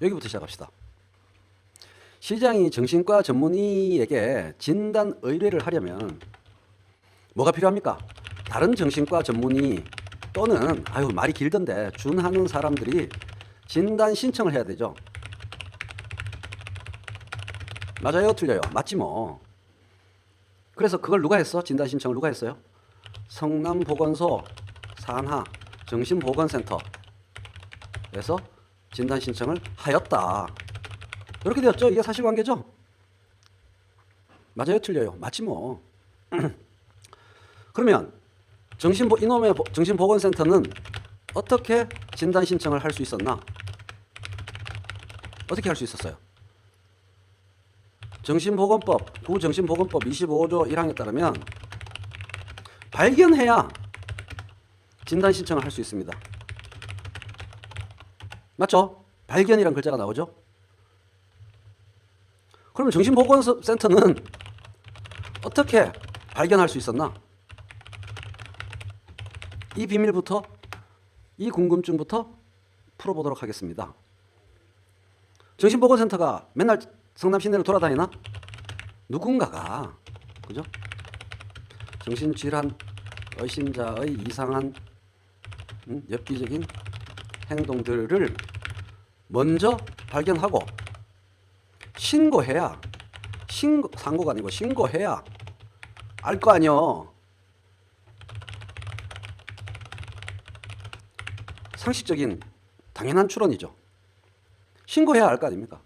여기부터 시작합시다. 시장이 정신과 전문의에게 진단 의뢰를 하려면 뭐가 필요합니까? 다른 정신과 전문의 또는 아유 말이 길던데 준하는 사람들이 진단 신청을 해야 되죠. 맞아요, 틀려요. 맞지 뭐. 그래서 그걸 누가 했어? 진단 신청을 누가 했어요? 성남보건소 산하 정신보건센터에서 진단 신청을 하였다. 이렇게 되었죠. 이게 사실관계죠. 맞아요, 틀려요. 맞지 뭐. 그러면 정신보 이놈의 보- 정신보건센터는 어떻게 진단 신청을 할 수 있었나? 어떻게 할 수 있었어요? 정신보건법, 구정신보건법 25조 1항에 따르면 발견해야 진단 신청을 할 수 있습니다. 맞죠? 발견이란 글자가 나오죠? 그러면 정신보건센터는 어떻게 발견할 수 있었나? 이 비밀부터 이 궁금증부터 풀어보도록 하겠습니다. 정신보건센터가 맨날 성남 시내를 돌아다니나? 누군가가 그죠? 정신질환 의심자의 이상한 음, 엽기적인 행동들을 먼저 발견하고 신고해야 신고 상고가 아니고 신고해야 알 거 아니요. 상식적인 당연한 추론이죠. 신고해야 알 거 아닙니까?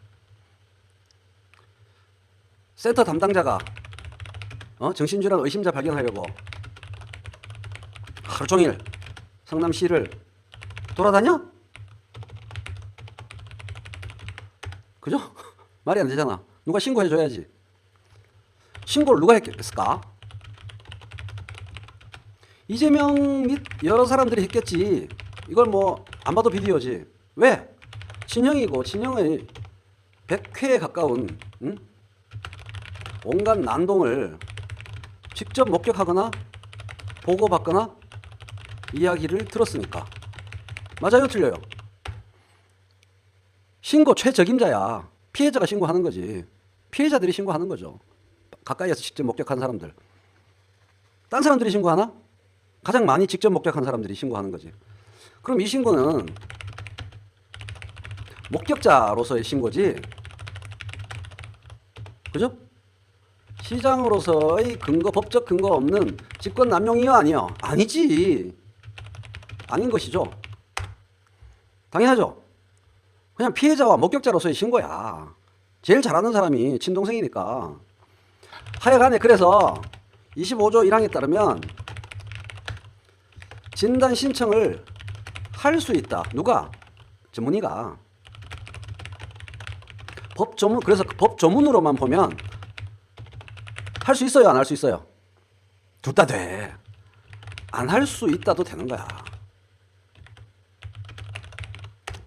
센터 담당자가 어? 정신질환 의심자 발견하려고 하루 종일 성남시를 돌아다녀? 그죠? 말이 안 되잖아. 누가 신고해 줘야지. 신고를 누가 했겠을까? 이재명 및 여러 사람들이 했겠지. 이걸 뭐 안 봐도 비디오지. 왜? 친형이고 친형의 100회에 가까운 응? 온갖 난동을 직접 목격하거나 보고받거나 이야기를 들었으니까. 맞아요, 틀려요? 신고 최적임자야. 피해자가 신고하는 거지. 피해자들이 신고하는 거죠. 가까이에서 직접 목격한 사람들. 딴 사람들이 신고하나? 가장 많이 직접 목격한 사람들이 신고하는 거지. 그럼 이 신고는 목격자로서의 신고지. 그죠? 시장으로서의 근거, 법적 근거 없는 직권 남용이요, 아니요? 아니지. 아닌 것이죠. 당연하죠. 그냥 피해자와 목격자로서의 신고야. 제일 잘하는 사람이 친동생이니까. 하여간에 그래서 25조 1항에 따르면 진단 신청을 할 수 있다. 누가? 전문의가. 법 조문 그래서 그 법 조문으로만 보면 할 수 있어요, 안 할 수 있어요? 둘 다 돼. 안 할 수 있다도 되는 거야.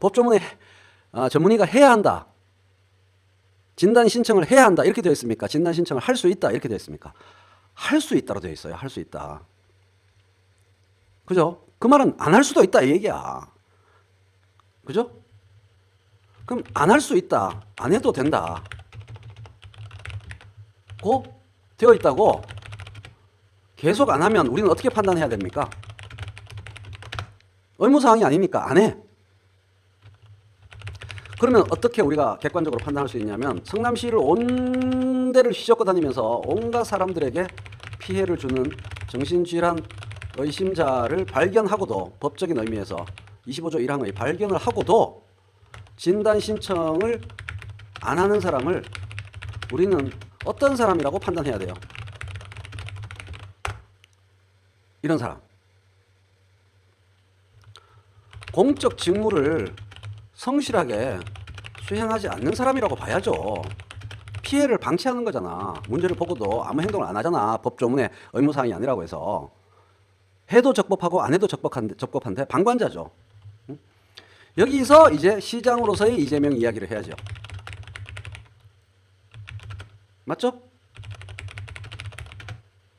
법 조문에 아, 전문의가 해야 한다. 진단 신청을 해야 한다. 이렇게 되어 있습니까? 진단 신청을 할 수 있다. 이렇게 되어 있습니까? 할 수 있다로 되어 있어요. 할 수 있다. 그죠? 그 말은 안 할 수도 있다 이 얘기야. 그죠? 그럼 안 할 수 있다. 안 해도 된다. 고 되어 있다고 계속 안 하면 우리는 어떻게 판단해야 됩니까? 의무사항이 아니니까 안 해. 그러면 어떻게 우리가 객관적으로 판단할 수 있냐면 성남시를 온 데를 휘젓고 다니면서 온갖 사람들에게 피해를 주는 정신질환 의심자를 발견하고도 법적인 의미에서 25조 1항의 발견을 하고도 진단 신청을 안 하는 사람을 우리는 어떤 사람이라고 판단해야 돼요? 이런 사람. 공적 직무를 성실하게 수행하지 않는 사람이라고 봐야죠. 피해를 방치하는 거잖아. 문제를 보고도 아무 행동을 안 하잖아. 법조문의 의무사항이 아니라고 해서. 해도 적법하고 안 해도 적법한데, 적법한데 방관자죠. 응? 여기서 이제 시장으로서의 이재명 이야기를 해야죠. 맞죠?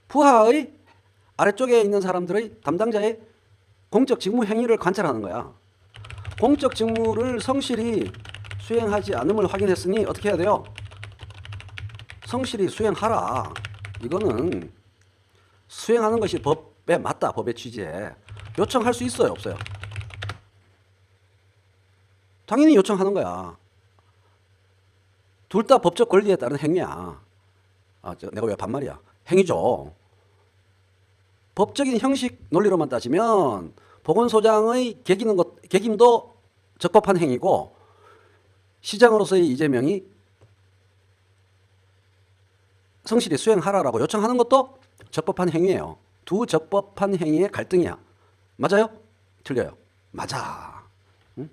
부하의 아래쪽에 있는 사람들의 담당자의 공적 직무 행위를 관찰하는 거야. 공적 직무를 성실히 수행하지 않음을 확인했으니 어떻게 해야 돼요? 성실히 수행하라. 이거는 수행하는 것이 법에 맞다. 법의 취지에 요청할 수 있어요, 없어요? 당연히 요청하는 거야. 둘 다 법적 권리에 따른 행위야. 아, 저, 내가 왜 반말이야? 행위죠. 법적인 형식 논리로만 따지면 보건소장의 개기는 것, 개김도 적법한 행위고 시장으로서의 이재명이 성실히 수행하라라고 요청하는 것도 적법한 행위예요. 두 적법한 행위의 갈등이야. 맞아요? 틀려요? 맞아. 응?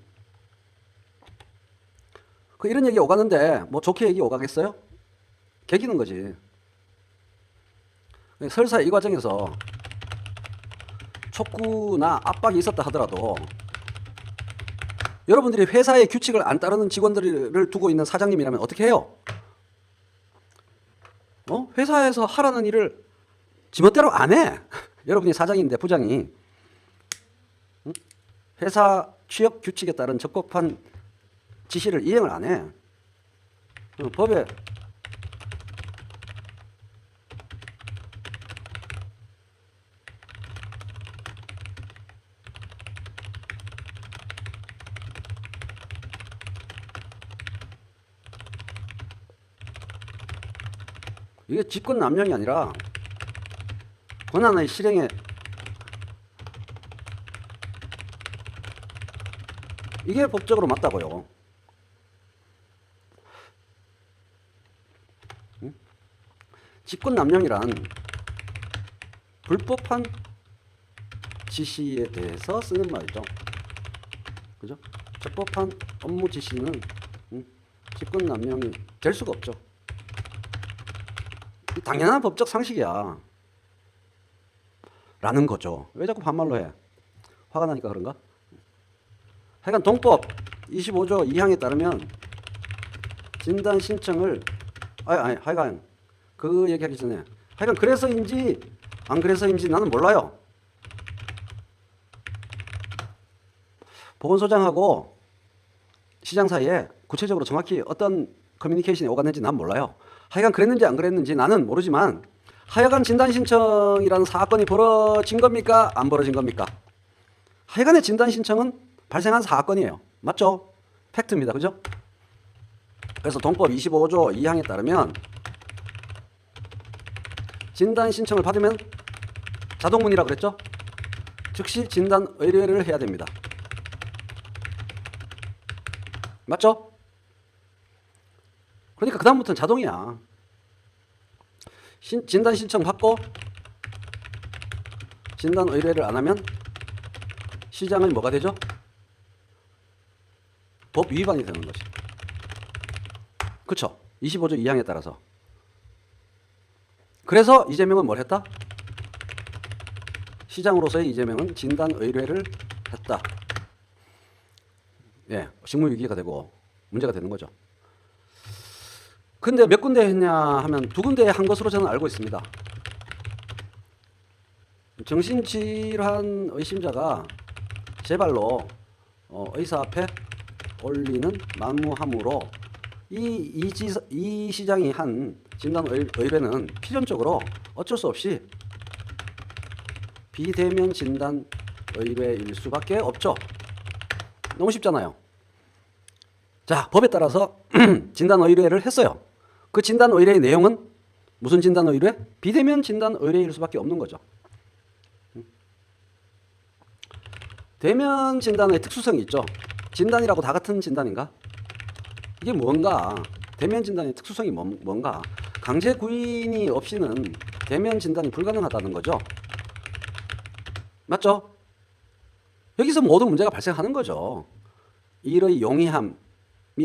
그 이런 얘기 오가는데 뭐 좋게 얘기 오가겠어요? 개기는 거지. 설사 이 과정에서 촉구나 압박이 있었다 하더라도 여러분들이 회사의 규칙을 안 따르는 직원들을 두고 있는 사장님이라면 어떻게 해요? 어? 회사에서 하라는 일을 지멋대로 안 해. 여러분이 사장인데 부장이 응? 회사 취업 규칙에 따른 적법한 지시를 이행을 안 해. 어, 법에 이게 직권 남용이 아니라 권한의 실행에 이게 법적으로 맞다고요. 응? 직권 남용이란 불법한 지시에 대해서 쓰는 말이죠. 그죠? 적법한 업무 지시는 응? 직권 남용이 될 수가 없죠. 이 당연한 법적 상식이야. 라는 거죠. 왜 자꾸 반말로 해? 화가 나니까 그런가? 하여간 동법 25조 2항에 따르면 진단 신청을 아니, 아니 하여간 그 얘기하기 전에 하여간 그래서인지 안 그래서인지 나는 몰라요. 보건소장하고 시장 사이에 구체적으로 정확히 어떤 커뮤니케이션이 오갔는지 난 몰라요. 하여간 그랬는지 안 그랬는지 나는 모르지만 하여간 진단 신청이라는 사건이 벌어진 겁니까? 안 벌어진 겁니까? 하여간의 진단 신청은 발생한 사건이에요. 맞죠? 팩트입니다. 그죠? 그래서 동법 25조 2항에 따르면 진단 신청을 받으면 자동문이라 그랬죠? 즉시 진단 의뢰를 해야 됩니다. 맞죠? 그러니까 그다음부터는 자동이야. 신, 진단 신청 받고 진단 의뢰를 안 하면 시장은 뭐가 되죠? 법 위반이 되는 거지. 그렇죠? 25조 2항에 따라서. 그래서 이재명은 뭘 했다? 시장으로서의 이재명은 진단 의뢰를 했다. 예, 직무유기가 되고 문제가 되는 거죠. 근데 몇 군데 했냐 하면 두 군데 한 것으로 저는 알고 있습니다. 정신질환 의심자가 제 발로 어, 의사 앞에 올리는 만무함으로 이, 이, 지, 이 시장이 한 진단 의, 의뢰는 필연적으로 어쩔 수 없이 비대면 진단 의뢰일 수밖에 없죠. 너무 쉽잖아요. 자, 법에 따라서 진단 의뢰를 했어요. 그 진단 의뢰의 내용은 무슨 진단 의뢰? 비대면 진단 의뢰일 수밖에 없는 거죠. 대면 진단의 특수성이 있죠. 진단이라고 다 같은 진단인가? 이게 뭔가? 대면 진단의 특수성이 뭔- 뭔가? 강제 구인이 없이는 대면 진단이 불가능하다는 거죠. 맞죠? 여기서 모든 문제가 발생하는 거죠. 일의 용이함이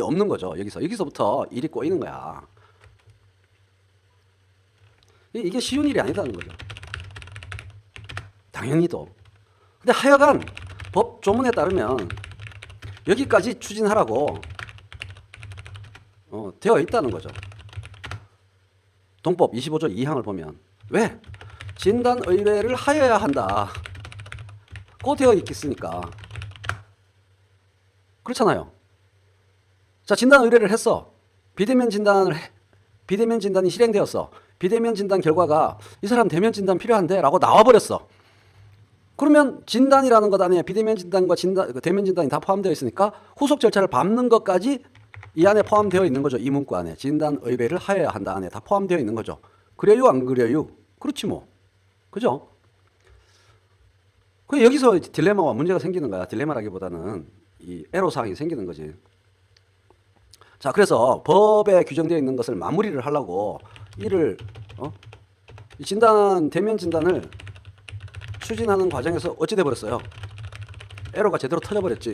없는 거죠. 여기서 여기서부터 일이 꼬이는 거야. 이- 이게 쉬운 일이 아니다는 거죠. 당연히도. 근데 하여간 법 조문에 따르면 여기까지 추진하라고 어, 되어 있다는 거죠. 동법 25조 2항을 보면 왜 진단 의뢰를 하여야 한다. 고 되어 있겠으니까. 그렇잖아요. 자 진단 의뢰를 했어. 비대면 진단을 해. 비대면 진단이 실행되었어. 비대면 진단 결과가 이 사람 대면 진단 필요한데라고 나와버렸어. 그러면 진단이라는 것 안에 비대면 진단과 진단, 그 대면 진단이 다 포함되어 있으니까 후속 절차를 밟는 것까지 이 안에 포함되어 있는 거죠. 이 문구 안에 진단 의뢰를 하여야 한다 안에 다 포함되어 있는 거죠. 그래요 안 그래요? 그렇지 뭐. 그죠? 그 여기서 딜레마와 문제가 생기는 거야. 딜레마라기보다는 이 애로 사항이 생기는 거지. 자, 그래서 법에 규정되어 있는 것을 마무리를 하려고 이를 어? 이 진단 대면 진단을 추진하는 과정에서 어찌 돼 버렸어요? 에러가 제대로 터져 버렸지.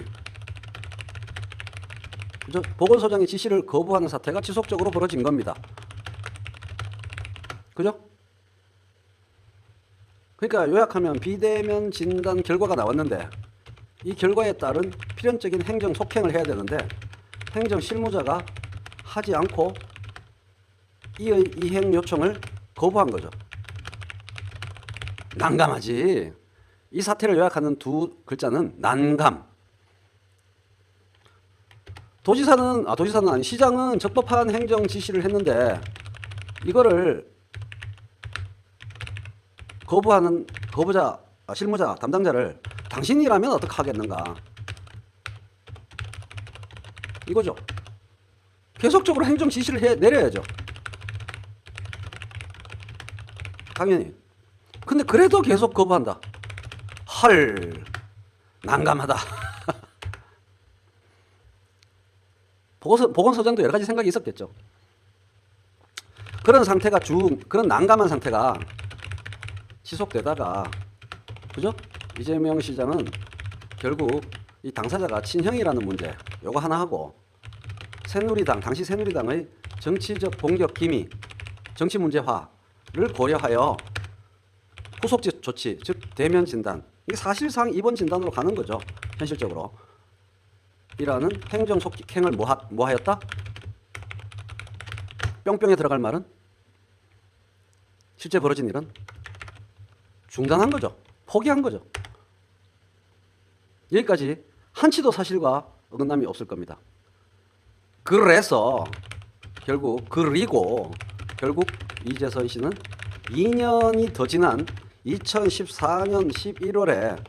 그죠? 보건소장이 지시를 거부하는 사태가 지속적으로 벌어진 겁니다. 그죠? 그러니까 요약하면 비대면 진단 결과가 나왔는데 이 결과에 따른 필연적인 행정 속행을 해야 되는데 행정 실무자가 하지 않고 이의 이행 요청을 거부한 거죠. 난감하지. 이 사태를 요약하는 두 글자는 난감. 도지사는 아 도지사는 아니 시장은 적법한 행정 지시를 했는데 이거를 거부하는 거부자 아, 실무자 담당자를 당신이라면 어떻게 하겠는가 이거죠. 계속적으로 행정 지시를 해 내려야죠. 당연히. 근데 그래도 계속 거부한다. 헐 난감하다. 보건소, 보건소장도 여러 가지 생각이 있었겠죠. 그런 상태가 중 그런 난감한 상태가 지속되다가 그죠? 이재명 시장은 결국 이 당사자가 친형이라는 문제 요거 하나 하고 새누리당 당시 새누리당의 정치적 공격 기미 정치 문제화를 고려하여 후속 지- 조치 즉 대면 진단 이게 사실상 입원 진단으로 가는 거죠 현실적으로 이라는 행정 속행을 뭐하, 뭐하였다? 뿅뿅에 들어갈 말은 실제 벌어진 일은 중단한 거죠. 포기한 거죠. 여기까지 한치도 사실과 어긋남이 없을 겁니다. 그래서 결국 그리고 결국 이재선 씨는 2년이 더 지난 2014년 11월에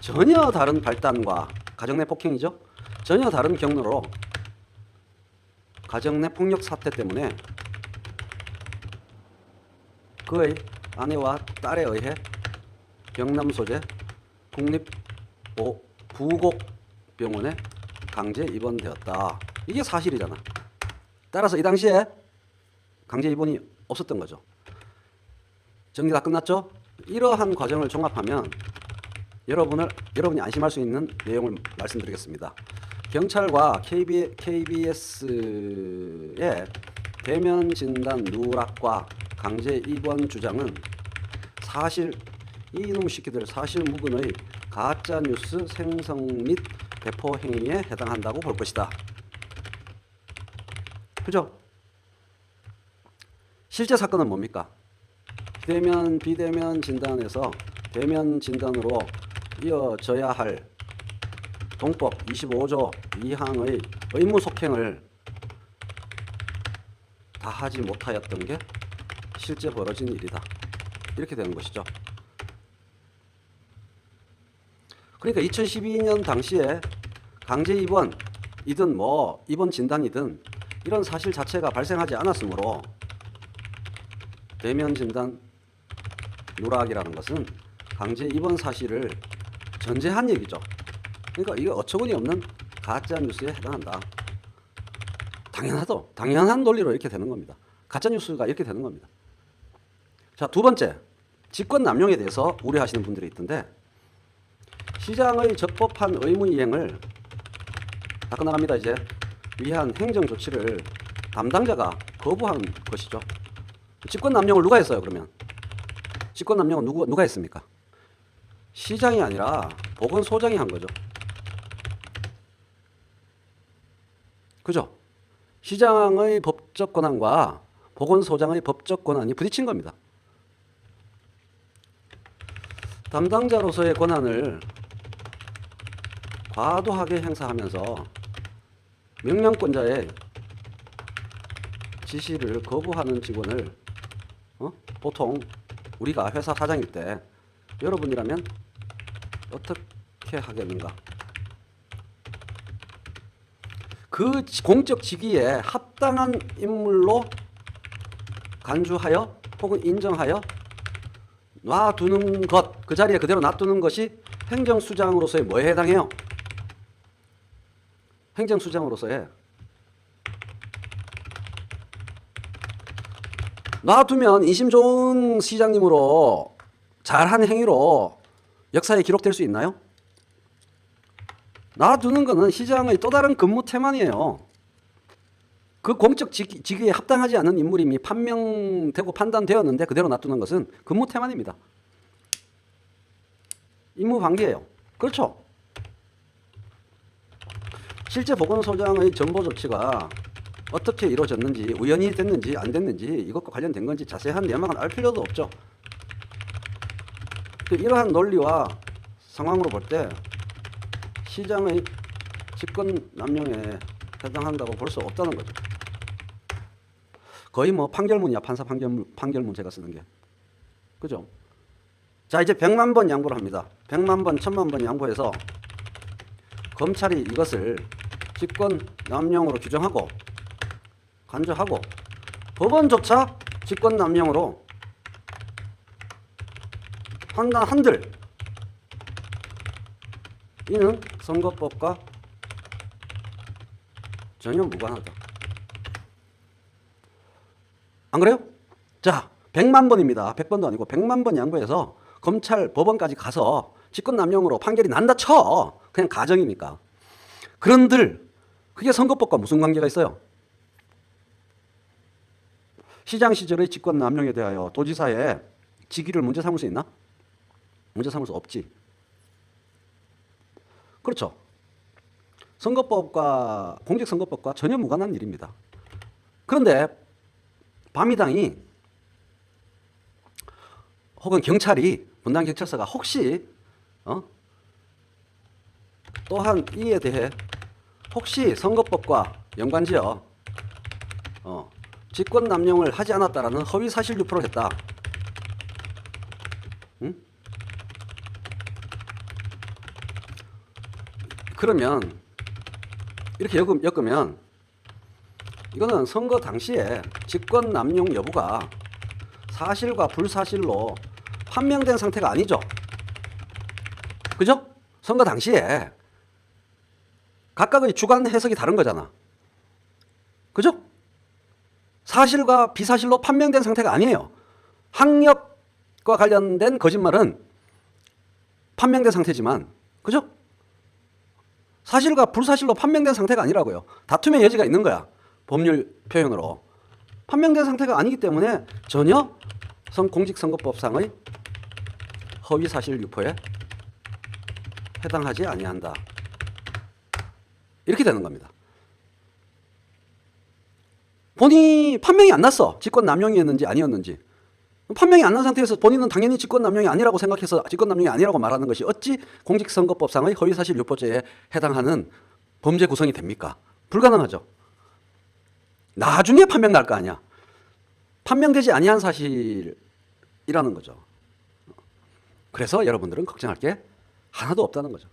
전혀 다른 발단과 가정 내 폭행이죠. 전혀 다른 경로로 가정 내 폭력 사태 때문에 그의 아내와 딸에 의해 경남 소재 국립 보- 부곡 병원에 강제 입원되었다. 이게 사실이잖아. 따라서 이 당시에 강제 입원이 없었던 거죠. 정리 다 끝났죠? 이러한 과정을 종합하면 여러분을 여러분이 안심할 수 있는 내용을 말씀드리겠습니다. 경찰과 KB, KBS의 대면 진단 누락과 강제 입원 주장은 사실 이놈 새끼들 사실 무근의 가짜 뉴스 생성 및 배포 행위에 해당한다고 볼 것이다. 그죠? 실제 사건은 뭡니까? 대면 비대면 진단에서 대면 진단으로 이어져야 할 동법 25조 2항의 의무 속행을 다 하지 못하였던 게 실제 벌어진 일이다. 이렇게 되는 것이죠. 그러니까 2012년 당시에 강제 입원이든 뭐 입원 진단이든 이런 사실 자체가 발생하지 않았으므로 대면 진단 누락이라는 것은 강제 입원 사실을 전제한 얘기죠. 그러니까 이게 어처구니 없는 가짜 뉴스에 해당한다. 당연하도 당연한 논리로 이렇게 되는 겁니다. 가짜 뉴스가 이렇게 되는 겁니다. 자, 두 번째. 직권 남용에 대해서 우려하시는 분들이 있던데 시장의 적법한 의무 이행을 다 끝나갑니다, 이제. 위한 행정 조치를 담당자가 거부한 것이죠. 직권 남용을 누가 했어요, 그러면? 직권 남용은 누구 누가 했습니까? 시장이 아니라 보건소장이 한 거죠. 그죠? 시장의 법적 권한과 보건소장의 법적 권한이 부딪힌 겁니다. 담당자로서의 권한을 과도하게 행사하면서 명령권자의 지시를 거부하는 직원을 어? 보통 우리가 회사 사장일 때 여러분이라면 어떻게 하겠는가? 그 지- 공적 직위에 합당한 인물로 간주하여 혹은 인정하여 놔두는 것, 그 자리에 그대로 놔두는 것이 행정수장으로서의 뭐에 해당해요? 행정수장으로서의 놔두면 인심 좋은 시장님으로 잘한 행위로 역사에 기록될 수 있나요? 놔두는 것은 시장의 또 다른 근무 태만이에요. 그 공적 직- 직위에 합당하지 않은 인물이 이미 판명되고 판단되었는데 그대로 놔두는 것은 근무 태만입니다. 임무 방기예요. 그렇죠? 실제 보건소장의 전보 조치가 어떻게 이루어졌는지 우연히 됐는지 안 됐는지 이것과 관련된 건지 자세한 내막은 알 필요도 없죠. 그 이러한 논리와 상황으로 볼 때 시장의 집권 남용에 해당한다고 볼 수 없다는 거죠. 거의 뭐 판결문이야 판사 판결문 판결문 제가 쓰는 게 그죠? 자 이제 100만 번 양보를 합니다. 100만 번, 1000만 번 양보해서 검찰이 이것을 직권 남용으로 규정하고 간주하고 법원조차 직권 남용으로 판단한들 이는 선거법과 전혀 무관하다. 안 그래요? 자, 100만 번입니다. 100번도 아니고 100만 번 양보해서 검찰 법원까지 가서 직권 남용으로 판결이 난다 쳐. 그냥 가정이니까. 그런들 그게 선거법과 무슨 관계가 있어요? 시장 시절의 직권 남용에 대하여 도지사의 직위를 문제 삼을 수 있나? 문제 삼을 수 없지. 그렇죠. 선거법과 공직선거법과 전혀 무관한 일입니다. 그런데 밤이당이 혹은 경찰이 분당 경찰서가 혹시 어? 또한 이에 대해 혹시 선거법과 연관지어 어, 직권 남용을 하지 않았다라는 허위 사실 유포를 했다. 응? 그러면 이렇게 엮음, 엮으면 이거는 선거 당시에 직권 남용 여부가 사실과 불사실로 판명된 상태가 아니죠. 그죠? 선거 당시에 각각의 주관 해석이 다른 거잖아. 그죠? 사실과 비사실로 판명된 상태가 아니에요. 학력과 관련된 거짓말은 판명된 상태지만, 그죠? 사실과 불사실로 판명된 상태가 아니라고요. 다툼의 여지가 있는 거야. 법률 표현으로. 판명된 상태가 아니기 때문에 전혀 선 공직선거법상의 허위 사실 유포에 해당하지 아니한다. 이렇게 되는 겁니다. 본인이 판명이 안 났어. 직권 남용이었는지 아니었는지. 판명이 안 난 상태에서 본인은 당연히 직권 남용이 아니라고 생각해서 직권 남용이 아니라고 말하는 것이 어찌 공직선거법상의 허위사실 유포죄에 해당하는 범죄 구성이 됩니까? 불가능하죠. 나중에 판명 날 거 아니야. 판명되지 아니한 사실이라는 거죠. 그래서 여러분들은 걱정할 게 하나도 없다는 거죠.